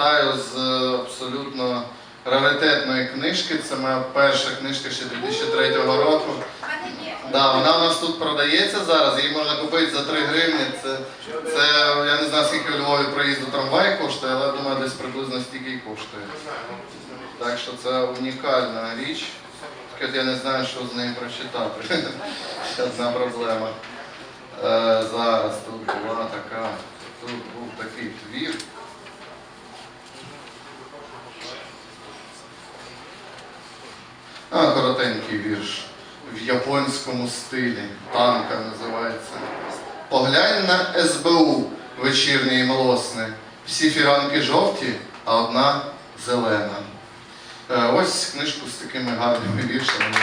читаю з е, абсолютно раритетної книжки. Це моя перша книжка ще 2003 року. Да, вона у нас тут продається зараз, її можна купити за 3 гривні. Це, це я не знаю, скільки у Львові проїзду трамвай коштує, але думаю, десь приблизно стільки і коштує. Так що це унікальна річ. Тільки я не знаю, що з нею прочитати. Ще одна проблема. Е, зараз тут була така, тут був такий твір. А, коротенький вірш. В японському стилі. Танка називається. Поглянь на СБУ вечірнє і молосне. Всі фіранки жовті, а одна зелена. Е, Ось книжку з такими гарними віршами.